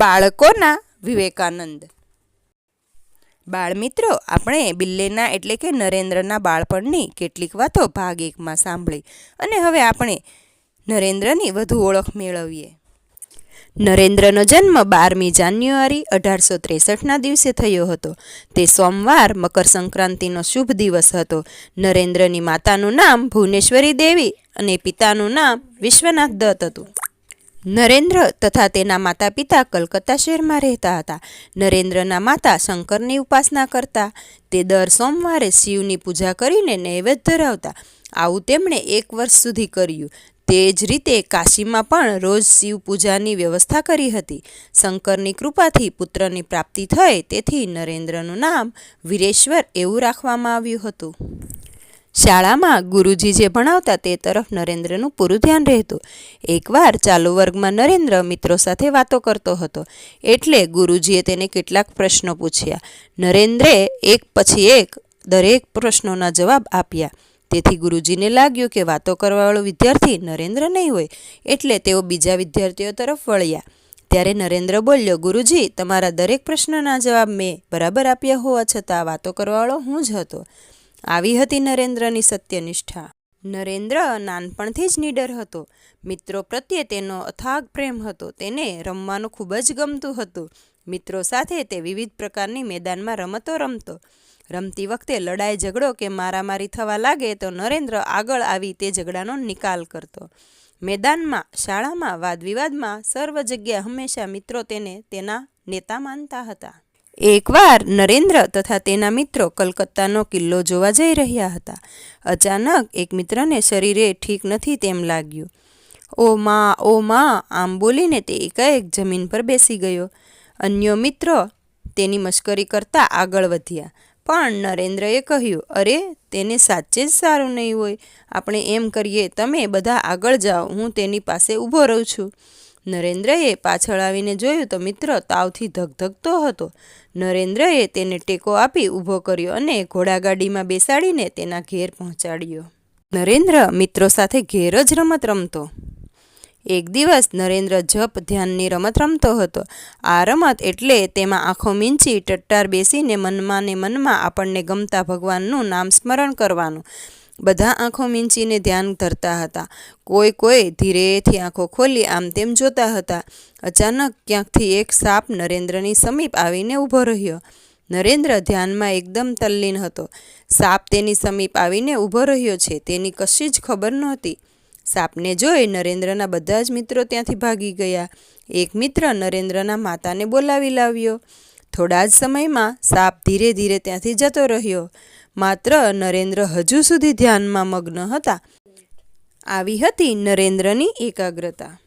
બાળકોના વિવેકાનંદ. બાળમિત્રો આપણે બિલ્લેના એટલે કે નરેન્દ્રના બાળપણની કેટલીક વાતો ભાગ એકમાં સાંભળી અને હવે આપણે નરેન્દ્રની વધુ ઓળખ મેળવીએ. નરેન્દ્રનો જન્મ બારમી જાન્યુઆરી અઢારસો ત્રેસઠના દિવસે થયો હતો. તે સોમવાર મકર સંક્રાંતિનો શુભ દિવસ હતો. નરેન્દ્રની માતાનું નામ ભુવનેશ્વરી દેવી અને પિતાનું નામ વિશ્વનાથ દત્ત હતું. નરેન્દ્ર તથા તેના માતા પિતા કલકત્તા શહેરમાં રહેતા હતા. નરેન્દ્રના માતા શંકરની ઉપાસના કરતા. તે દર સોમવારે શિવની પૂજા કરીને નૈવેદ્ય ધરાવતા. આવું તેમણે એક વર્ષ સુધી કર્યું. તે જ રીતે કાશીમાં પણ રોજ શિવ પૂજાની વ્યવસ્થા કરી હતી. શંકરની કૃપાથી પુત્રની પ્રાપ્તિ થઈ, તેથી નરેન્દ્રનું નામ વીરેશ્વર એવું રાખવામાં આવ્યું હતું. શાળામાં ગુરુજી જે ભણાવતા તે તરફ નરેન્દ્રનું પૂરું ધ્યાન રહેતું. એકવાર ચાલુ વર્ગમાં નરેન્દ્ર મિત્રો સાથે વાતો કરતો હતો, એટલે ગુરુજીએ તેને કેટલાક પ્રશ્નો પૂછ્યા. નરેન્દ્રે એક પછી એક દરેક પ્રશ્નોના જવાબ આપ્યા. તેથી ગુરુજીને લાગ્યું કે વાતો કરવાવાળો વિદ્યાર્થી નરેન્દ્ર નહીં હોય, એટલે તેઓ બીજા વિદ્યાર્થીઓ તરફ વળ્યા. ત્યારે નરેન્દ્ર બોલ્યો, ગુરુજી, તમારા દરેક પ્રશ્નના જવાબ મેં બરાબર આપ્યા હોવા છતાં વાતો કરવાવાળો હું જ હતો. આવી હતી નરેન્દ્રની સત્યનિષ્ઠા. નરેન્દ્ર નાનપણથી જ નીડર હતો. મિત્રો પ્રત્યે તેનો અથાગ પ્રેમ હતો. તેને રમવાનું ખૂબ જ ગમતું હતું. મિત્રો સાથે તે વિવિધ પ્રકારની મેદાનમાં રમતો રમતો. રમતી વખતે લડાઈ, ઝઘડો કે મારામારી થવા લાગે તો નરેન્દ્ર આગળ આવી તે ઝઘડાનો નિકાલ કરતો. મેદાનમાં, શાળામાં, વાદવિવાદમાં સર્વ જગ્યા હંમેશા મિત્રો તેને તેના નેતા માનતા હતા. એકવાર નરેન્દ્ર તથા તેના મિત્રો કલકત્તાનો કિલ્લો જોવા જઈ રહ્યા હતા. અચાનક એક મિત્રને શરીરે ઠીક નથી તેમ લાગ્યું. ઓ મા ઓ મા, આમ બોલીને તે એકાએક જમીન પર બેસી ગયો. અન્ય મિત્રો તેની મશ્કરી કરતા આગળ વધ્યા. પણ નરેન્દ્રએ કહ્યું, અરે, તેને સાચે જ સારું નહીં હોય. આપણે એમ કરીએ, તમે બધા આગળ જાઓ, હું તેની પાસે ઊભો રહું છું. નરેન્દ્રએ પાછળ આવીને જોયું તો મિત્ર તાવથી ધગધગતો હતો. નરેન્દ્રએ તેને ટેકો આપી ઊભો કર્યો અને ઘોડાગાડીમાં બેસાડીને તેના ઘેર પહોંચાડ્યો. નરેન્દ્ર મિત્રો સાથે ઘેર જ રમત રમતો. એક દિવસ નરેન્દ્ર જપ ધ્યાનની રમત રમતો હતો. આ રમત એટલે તેમાં આંખો મીંચી, ટટ્ટાર બેસીને મનમાં ને મનમાં આપણને ગમતા ભગવાનનું નામ સ્મરણ કરવાનું. બધા આંખો મીંચીને ધ્યાન ધરતા હતા. કોઈ કોઈ ધીરેથી આંખો ખોલી આમ તેમ જોતા હતા. અચાનક ક્યાંકથી એક સાપ નરેન્દ્રની સમીપ આવીને ઊભો રહ્યો. નરેન્દ્ર ધ્યાનમાં એકદમ તલ્લીન હતો. સાપ તેની સમીપ આવીને ઊભો રહ્યો છે, તેની કશી જ ખબર નહોતી. સાપને જોઈ નરેન્દ્રના બધા જ મિત્રો ત્યાંથી ભાગી ગયા. એક મિત્ર નરેન્દ્રના માતાને બોલાવી લાવ્યો. થોડા જ સમયમાં સાપ ધીરે ધીરે ત્યાંથી જતો રહ્યો. માત્ર નરેન્દ્ર હજુ સુધી ધ્યાનમાં મગ્ન હતા. આવી હતી નરેન્દ્રની એકાગ્રતા.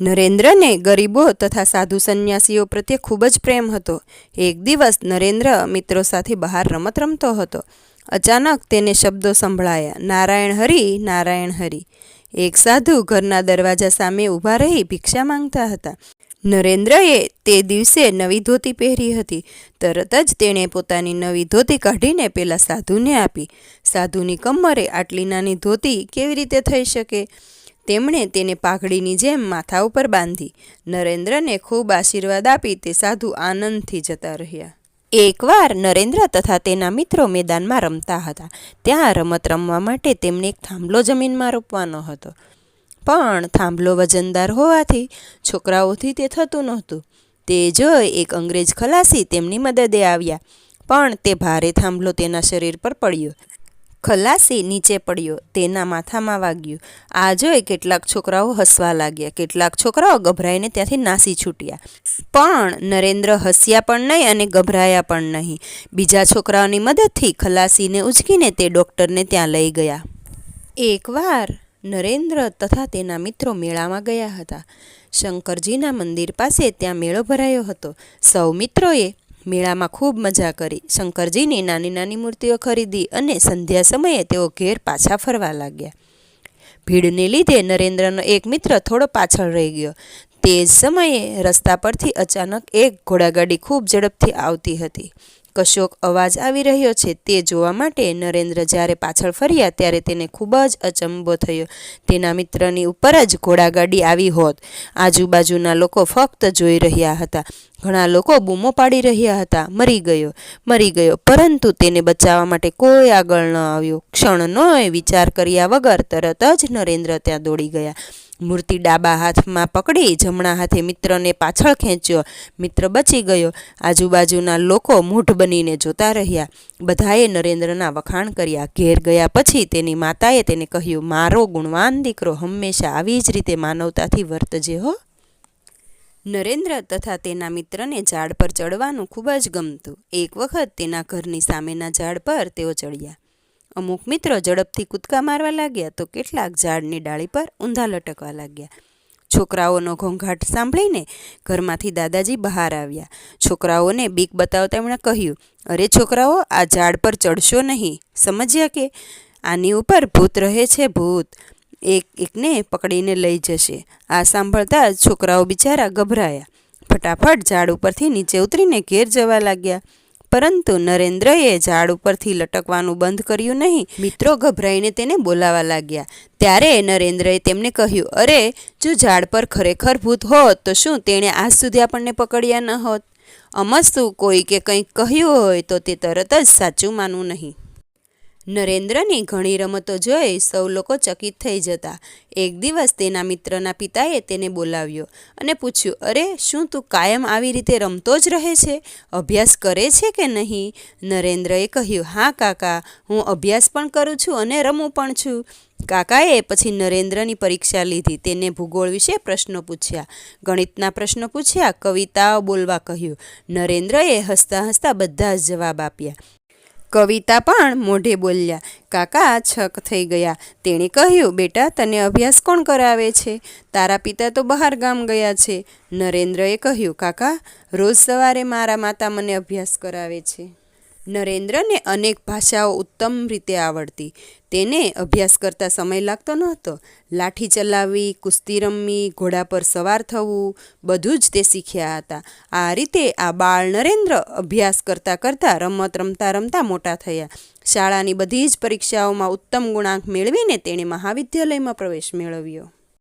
નરેન્દ્રને ગરીબો તથા સાધુ સંન્યાસીઓ પ્રત્યે ખૂબ જ પ્રેમ હતો. એક દિવસ નરેન્દ્ર મિત્રો સાથે બહાર રમત રમતો હતો. અચાનક તેને શબ્દો સંભળાયા, નારાયણ હરિ નારાયણ હરિ. એક સાધુ ઘરના દરવાજા સામે ઊભા રહી ભિક્ષા માંગતા હતા. નરેન્દ્રએ તે દિવસે નવી ધોતી પહેરી હતી. તરત જ તેણે પોતાની નવી ધોતી કાઢીને પેલા સાધુને આપી. સાધુની કમરે આટલી નાની ધોતી કેવી રીતે થઈ શકે? તેમણે તેને પાઘડીની જેમ માથા ઉપર બાંધી. નરેન્દ્રને ખૂબ આશીર્વાદ આપી તે સાધુ આનંદથી જતા રહ્યા. એકવાર નરેન્દ્ર તથા તેના મિત્રો મેદાનમાં રમતા હતા. ત્યાં રમત રમવા માટે તેમને એક થાંભલો જમીનમાં રોપવાનો હતો. પણ થાંભલો વજનદાર હોવાથી છોકરાઓથી તે થતું નહોતું. તે જોઈ એક અંગ્રેજ ખલાસી તેમની મદદે આવ્યા, પણ તે ભારે થાંભલો તેના શરીર પર પડ્યો. ખલાસી નીચે પડ્યો, તેના માથામાં વાગ્યું. આ જોઈ કેટલાક છોકરાઓ હસવા લાગ્યા, કેટલાક છોકરાઓ ગભરાઈને ત્યાંથી નાસી છૂટ્યા. પણ નરેન્દ્ર હસ્યા પણ નહીં અને ગભરાયા પણ નહીં. બીજા છોકરાઓની મદદથી ખલાસીને ઉચકીને તે ડૉક્ટરને ત્યાં લઈ ગયા. એકવાર નરેન્દ્ર તથા તેના મિત્રો મેળામાં ગયા હતા. શંકરજીના મંદિર પાસે ત્યાં મેળો ભરાયો હતો. સૌ મિત્રોએ મેળામાં ખૂબ મજા કરી. શંકરજીની નાની નાની મૂર્તિઓ ખરીદી અને સંધ્યા સમયે તેઓ ઘેર પાછા ફરવા લાગ્યા. ભીડને લીધે નરેન્દ્રનો એક મિત્ર થોડો પાછળ રહી ગયો. તે જ સમયે રસ્તા પરથી અચાનક એક ઘોડાગાડી ખૂબ ઝડપથી આવતી હતી. કશોક અવાજ આવી રહ્યો છે તે જોવા માટે નરેન્દ્ર જ્યારે પાછળ ફર્યા ત્યારે તેને ખૂબ જ અચંબો થયો. તેના મિત્રની ઉપર જ ઘોડાગાડી આવી હોત. આજુબાજુના લોકો ફક્ત જોઈ રહ્યા હતા. ઘણા લોકો બૂમો પાડી રહ્યા હતા. મરી ગયો. મરી ગયો. પરંતુ તેને બચાવવા માટે કોઈ આગળ ન આવ્યો. ક્ષણનો વિચાર કર્યા વગર તરત જ નરેન્દ્ર ત્યાં દોડી ગયા. મૂર્તિ ડાબા હાથમાં પકડી, જમણા હાથે મિત્રને પાછળ ખેંચ્યો. મિત્ર બચી ગયો. આજુબાજુના લોકો મૂઢ બનીને જોતા રહ્યા. બધાએ નરેન્દ્રના વખાણ કર્યા. ઘેર ગયા પછી તેની માતાએ તેને કહ્યું, મારો ગુણવાન દીકરો હંમેશા આવી જ રીતે માનવતાથી વર્તજે હો. નરેન્દ્ર તથા તેના મિત્રને ઝાડ પર ચડવાનું ખૂબ જ ગમતું. એક વખત તેના ઘરની સામેના ઝાડ પર તેઓ ચડ્યા. અમુક મિત્રો ઝડપથી કૂદકા મારવા લાગ્યા તો કેટલાક ઝાડની ડાળી પર ઊંધા લટકવા લાગ્યા. છોકરાઓનો ઘોંઘાટ સાંભળીને ઘરમાંથી દાદાજી બહાર આવ્યા. છોકરાઓને બીક બતાવતા એમણે કહ્યું, અરે છોકરાઓ, આ ઝાડ પર ચડશો નહીં. સમજ્યા કે આની ઉપર ભૂત રહે છે ભૂત. એક એકને પકડીને લઈ જશે. આ સાંભળતા છોકરાઓ બિચારા ગભરાયા. ફટાફટ ઝાડ ઉપરથી નીચે ઉતરીને ઘેર જવા લાગ્યા. પરંતુ નરેન્દ્રએ ઝાડ ઉપરથી લટકવાનું બંધ કર્યું નહીં. મિત્રો ગભરાઈને તેને બોલાવા લાગ્યા. ત્યારે નરેન્દ્રએ તેમને કહ્યું, અરે, જો ઝાડ પર ખરેખર ભૂત હોત, તો શું તેણે આજ સુધી આપણને પકડ્યા ન હોત? અમસ્તુ, કોઈ કે કંઈક કહ્યું હોય તો તે તરત જ સાચું માનવું નહીં. નરેન્દ્રની ઘણી રમતો જોઈ સૌ લોકો ચકિત થઈ જતા. એક દિવસ તેના મિત્રના પિતાએ તેને બોલાવ્યો અને પૂછ્યું, અરે, શું તું કાયમ આવી રીતે રમતો જ રહે છે? અભ્યાસ કરે છે કે નહીં? નરેન્દ્રએ કહ્યું, હા, કાકા, હું અભ્યાસ પણ કરું છું અને રમું પણ છું. કાકાએ પછી નરેન્દ્રની પરીક્ષા લીધી. તેને ભૂગોળ વિશે પ્રશ્નો પૂછ્યા. ગણિતના પ્રશ્નો પૂછ્યા, કવિતાઓ બોલવા કહ્યું. નરેન્દ્રએ હસતા હસતા બધા જ જવાબ આપ્યા. કવિતા પણ મોઢે બોલ્યા. કાકા, છક થઈ ગયા. તેણે કહ્યું, બેટા, તને અભ્યાસ કોણ કરાવે છે? તારા પિતા તો બહાર ગામ ગયા છે. નરેન્દ્રએ કહ્યું, કાકા, રોજ સવારે મારા માતા મને અભ્યાસ કરાવે છે. નરેન્દ્રને અનેક ભાષાઓ ઉત્તમ રીતે આવડતી. તેને અભ્યાસ કરતા સમય લાગતો નહોતો. લાઠી ચલાવવી કુસ્તી રમવી, ઘોડા પર સવાર થવું, બધું જ તે શીખ્યા હતા. આ રીતે આ બાળ નરેન્દ્ર અભ્યાસ કરતાં કરતાં રમત રમતા રમતા મોટા થયા. શાળાની બધી જ પરીક્ષાઓમાં ઉત્તમ ગુણાંક મેળવીને તેણે મહાવિદ્યાલયમાં પ્રવેશ મેળવ્યો.